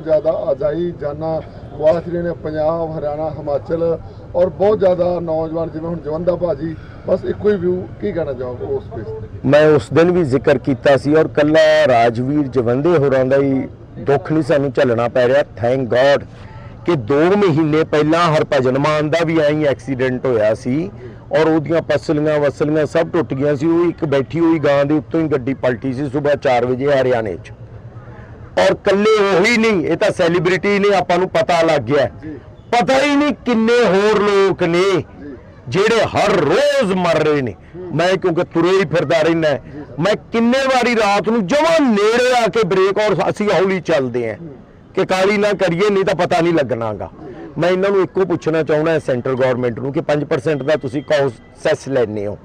ਜ਼ਿਆਦਾ ਆਜ਼ਾਈ ਜਾਨਾਂ ਗਵਾਚ ਰਹੇ ਨੇ ਪੰਜਾਬ, ਹਰਿਆਣਾ, ਹਿਮਾਚਲ ਔਰ ਬਹੁਤ ਜ਼ਿਆਦਾ ਨੌਜਵਾਨ ਜਿਵੇਂ ਹੁਣ ਜਵੰਦਾ ਭਾਜੀ, ਬਸ ਇੱਕੋ ਹੀ ਵਿਊ ਕੀ ਕਹਿਣਾ ਚਾਹੋਗੇ ਉਸ ਸਪੇਸ ਤੇ? ਮੈਂ ਉਸ ਦਿਨ ਵੀ ਜ਼ਿਕਰ ਕੀਤਾ ਸੀ ਔਰ ਕੱਲਾ ਰਾਜਵੀਰ ਜਵੰਦੇ ਹੋਰਾਂ ਦਾ ਹੀ ਦੁੱਖ ਨਹੀਂ ਸਾਨੂੰ ਝੱਲਣਾ ਪੈ ਰਿਹਾ। ਥੈਂਕ ਗੋਡ ਕਿ 2 ਮਹੀਨੇ ਪਹਿਲਾਂ ਹਰਭਜਨ ਮਾਨ ਦਾ ਵੀ ਐਂ ਐਕਸੀਡੈਂਟ ਹੋਇਆ ਸੀ ਔਰ ਉਹਦੀਆਂ ਪਸਲੀਆਂ ਵਸਲੀਆਂ ਸਭ ਟੁੱਟ ਗਈਆਂ ਸੀ। ਉਹ ਇੱਕ ਬੈਠੀ ਹੋਈ ਗਾਂ ਦੇ ਉੱਤੋਂ ਹੀ ਗੱਡੀ ਪਲਟੀ ਸੀ ਸਵੇਰ 4 ਵਜੇ ਹਰਿਆਣੇ 'ਚ। ਔਰ ਕੱਲੇ ਉਹੀ ਨਹੀਂ ਇਹ ਤਾਂ ਸੈਲੀਬ੍ਰਿਟੀ ਨੇ ਆਪਾਂ ਨੂੰ ਪਤਾ ਲੱਗ ਗਿਆ। ਪਤਾ ਹੀ ਨਹੀਂ ਕਿੰਨੇ ਹੋਰ ਲੋਕ ਨੇ ਜਿਹੜੇ ਹਰ ਰੋਜ਼ ਮਰ ਰਹੇ ਨੇ। ਮੈਂ ਕਿਉਂਕਿ ਤੁਰੇ ਹੀ ਫਿਰਦਾ ਰਹਿਣਾ ਮੈਂ ਕਿੰਨੇ ਵਾਰੀ ਰਾਤ ਨੂੰ ਜਮਾਂ ਨੇੜੇ ਆ ਕੇ ਬ੍ਰੇਕ ਔਰ ਅਸੀਂ ਹੌਲੀ ਚੱਲਦੇ ਆਂ ਕਿ ਕਾਲੀ ਨਾ ਕਰੀਏ ਨਹੀਂ ਤਾਂ ਪਤਾ ਨਹੀਂ ਲੱਗਣਾਗਾ। ਮੈਂ ਇਹਨਾਂ ਨੂੰ ਇੱਕੋ ਪੁੱਛਣਾ ਚਾਹੁੰਦਾ ਸੈਂਟਰ ਗਵਰਨਮੈਂਟ ਨੂੰ ਕਿ 5% ਦਾ ਤੁਸੀਂ ਸੈਸ ਲੈਣੇ ਹੋ।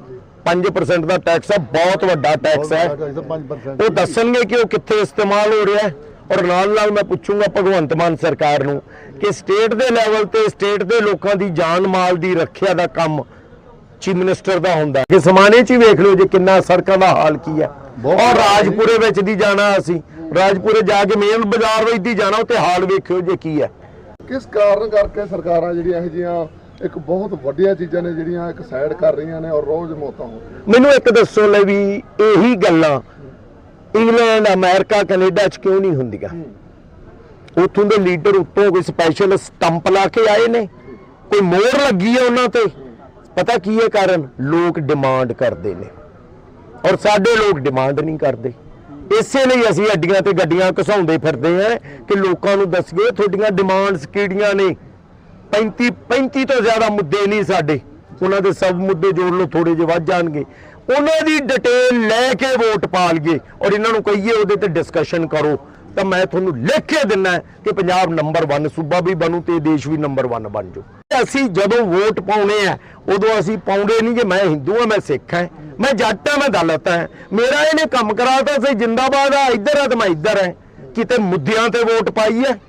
5% ਦਾ ਟੈਕਸ ਹੈ ਬਹੁਤ ਵੱਡਾ ਟੈਕਸ ਹੈ। 5% ਉਹ ਦੱਸਣਗੇ ਕਿ ਉਹ ਕਿੱਥੇ ਇਸਤੇਮਾਲ ਹੋ ਰਿਹਾ ਹੈ। ਔਰ ਨਾਲ ਨਾਲ ਮੈਂ ਪੁੱਛੂੰਗਾ ਭਗਵੰਤ ਮਾਨ ਸਰਕਾਰ ਨੂੰ ਕਿ ਸਟੇਟ ਦੇ ਲੈਵਲ ਤੇ ਸਟੇਟ ਦੇ ਲੋਕਾਂ ਦੀ ਜਾਨ ਮਾਲ ਦੀ ਰੱਖਿਆ ਦਾ ਕੰਮ ਚੀਫ ਮਿਨਿਸਟਰ ਦਾ ਹੁੰਦਾ ਕਿ ਸਮਾਨੇ 'ਚ ਹੀ ਵੇਖ ਲਓ ਜੇ ਕਿੰਨਾ ਸੜਕਾਂ ਦਾ ਹਾਲ ਕੀ ਹੈ। ਔਰ। ਰਾਜਪੁਰੇ ਵਿੱਚ ਦੀ ਜਾਣਾ ਅਸੀਂ। ਰਾਜਪੁਰੇ ਜਾ ਕੇ ਮੇਨ ਬਾਜ਼ਾਰ ਵਿੱਚ ਦੀ ਜਾਣਾ ਉੱਥੇ ਹਾਲ ਵੇਖਿਓ ਜੇ ਕੀ ਹੈ। ਕਿਸ ਕਾਰਨ ਕਰਕੇ ਸਰਕਾਰਾਂ ਜਿਹੜੀਆਂ ਇਹ ਜੀਆਂ ਇੱਕ ਬਹੁਤ ਵੱਡੀਆਂ ਚੀਜ਼ਾਂ ਨੇ ਜਿਹੜੀਆਂ ਇੱਕ ਸਾਈਡ ਕਰ ਰਹੀਆਂ ਨੇ ਔਰ ਰੋਜ਼ ਮੌਤਾਂ ਹੋ ਰਹੀਆਂ ਮੈਨੂੰ ਇੱਕ ਦੱਸੋ ਲੈ ਵੀ ਇਹੀ ਗੱਲਾਂ ਇੰਗਲੈਂਡ ਅਮਰੀਕਾ ਕੈਨੇਡਾ 'ਚ ਕਿਉਂ ਨਹੀਂ ਹੁੰਦੀਆਂ? ਉੱਥੋਂ ਦੇ ਲੀਡਰ ਉੱਤੋਂ ਕੋਈ ਸਪੈਸ਼ਲ ਸਟੰਪ ਲਾ ਕੇ ਆਏ ਨੇ? ਕੋਈ ਮੋਹਰ ਲੱਗੀ ਹੈ ਉਹਨਾਂ ਤੇ? ਪਤਾ ਕੀ ਹੈ ਕਾਰਨ? ਲੋਕ ਡਿਮਾਂਡ ਕਰਦੇ ਨੇ। ਔਰ ਸਾਡੇ ਲੋਕ ਡਿਮਾਂਡ ਨਹੀਂ ਕਰਦੇ। ਇਸੇ ਲਈ ਅਸੀਂ ਅੱਡੀਆਂ ਤੇ ਗੱਡੀਆਂ ਘਸਾਉਂਦੇ ਫਿਰਦੇ ਆ ਕਿ ਲੋਕਾਂ ਨੂੰ ਦੱਸੀਏ ਤੁਹਾਡੀਆਂ ਡਿਮਾਂਡਸ ਕਿਹੜੀਆਂ ਨੇ? 35 35 ਤੋਂ ਜ਼ਿਆਦਾ ਮੁੱਦੇ ਨਹੀਂ ਸਾਡੇ। ਉਹਨਾਂ ਦੇ ਸਭ ਮੁੱਦੇ ਜੋੜ ਲਓ ਥੋੜੇ ਜਿਹੇ ਵੱਧ ਜਾਣਗੇ। ਉਹਨਾਂ ਦੀ ਡਿਟੇਲ ਲੈ ਕੇ ਵੋਟ ਪਾ ਲਈਏ ਔਰ ਇਹਨਾਂ ਨੂੰ ਕਹੀਏ ਉਹਦੇ ਤੇ ਡਿਸਕਸ਼ਨ ਕਰੋ। ਤਾਂ ਮੈਂ ਤੁਹਾਨੂੰ ਲਿਖ ਕੇ ਦਿੰਨਾ ਕਿ ਪੰਜਾਬ ਨੰਬਰ 1 ਸੂਬਾ ਵੀ ਬਣੂ ਤੇ ਦੇਸ਼ ਵੀ ਨੰਬਰ 1 ਬਣ ਜਾਊ। ਅਸੀਂ ਜਦੋਂ ਵੋਟ ਪਾਉਣੇ ਆ, ਉਦੋਂ ਅਸੀਂ ਪਾਉਂਦੇ ਨਹੀਂ ਕਿ ਮੈਂ ਹਿੰਦੂ ਆ ਮੈਂ ਸਿੱਖ ਆ ਮੈਂ ਜੱਟ ਆ ਮੈਂ ਦਲਿਤ ਆ ਮੇਰਾ ਇਹਨੇ ਕੰਮ ਕਰਾਤਾ ਸੀ, ਜਿੰਦਾਬਾਦ ਆ, ਇੱਧਰ ਆ ਤੇ ਮੈਂ ਇੱਧਰ ਆ ਕਿਤੇ ਮੁੱਦਿਆਂ ਤੇ ਵੋਟ ਪਾਈ ਹੈ।